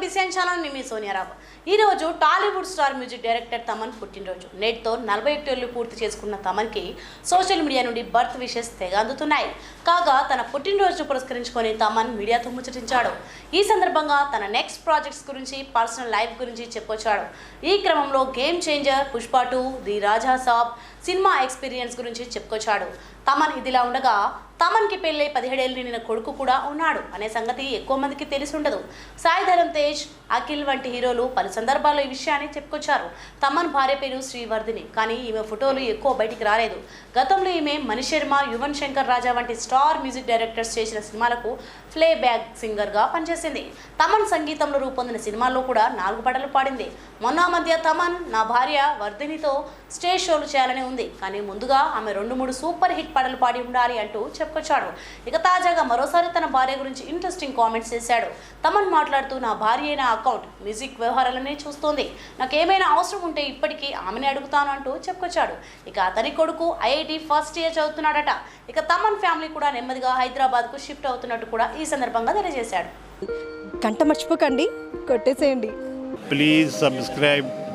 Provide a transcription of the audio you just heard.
BCN channel మీ సోనియా రావు ఈరోజు Tollywood star music director Thaman పుట్టినరోజు. నెట్తో నలభై ఏళ్ళు పూర్తి చేసుకున్న తమన్కి సోషల్ మీడియా నుండి బర్త్ విషెస్ తెగ అందుతున్నాయి. కాగా తన పుట్టినరోజును పురస్కరించుకొని తమన్ మీడియాతో ముచ్చటించాడు. ఈ సందర్భంగా తన నెక్స్ట్ ప్రాజెక్ట్స్ గురించి పర్సనల్ లైఫ్ గురించి చెప్పుకొచ్చాడు ఈ క్రమంలో game Changer Pushpa two the Raja Saab cinema experience గురించి చెప్పుకొచ్చాడు. తమన్ ఇదిలా ఉండగా తమన్కి పెళ్ళి పదిహేడేళ్ళు నిండిన కొడుకు కూడా ఉన్నాడు అనే సంగతి ఎక్కువ మందికి తెలిసి ఉండదు సాయి ధరమ్ తేజ్ అఖిల్ వంటి హీరోలు పలు సందర్భాల్లో ఈ విషయాన్ని చెప్పుకొచ్చారు. తమన్ భార్య పేరు శ్రీవర్ధిని కానీ ఈమె ఫోటోలు ఎక్కువ బయటికి రాలేదు. గతంలో ఈమె మణిశర్మ యువన్ శంకర్ రాజా వంటి స్టార్ మ్యూజిక్ డైరెక్టర్స్ చేసిన సినిమాలకు ప్లే బ్యాక్ సింగర్గా పనిచేసింది. తమన్ సంగీతంలో రూపొందిన సినిమాల్లో కూడా నాలుగు పాటలు పాడింది. మొన్న మధ్య తమన్ నా భార్య వర్ధినితో స్టేజ్ షోలు చేయాలని ఉంది. కానీ ముందుగా ఆమె రెండు మూడు సూపర్ హిట్ పాటలు పాడి ఉండాలి అంటూ చెప్పుకొచ్చాడు ఇక తాజాగా మరోసారి తన భార్య గురించి ఇంట్రెస్టింగ్ కామెంట్స్ చేశాడు. తమన్ మాట్లాడుతూ నా భార్య అయిన అకౌంట్ మ్యూజిక్ వ్యవహారాలనే చూస్తోంది. నాకేమైనా అవసరం ఉంటే ఇప్పటికీ ఆమెనే అడుగుతాను అంటూ చెప్పుకొచ్చాడు. ఇక అతని కొడుకు ఐఐటి ఫస్ట్ ఇయర్ చదువుతున్నాడట. ఇక తమన్ ఫ్యామిలీ కూడా నెమ్మదిగా హైదరాబాద్కు షిఫ్ట్ అవుతున్నట్టు కూడా ఈ సందర్భంగా తెలియజేశాడు. గంట మర్చిపోకండి. కొట్టేసేయండి. Please subscribe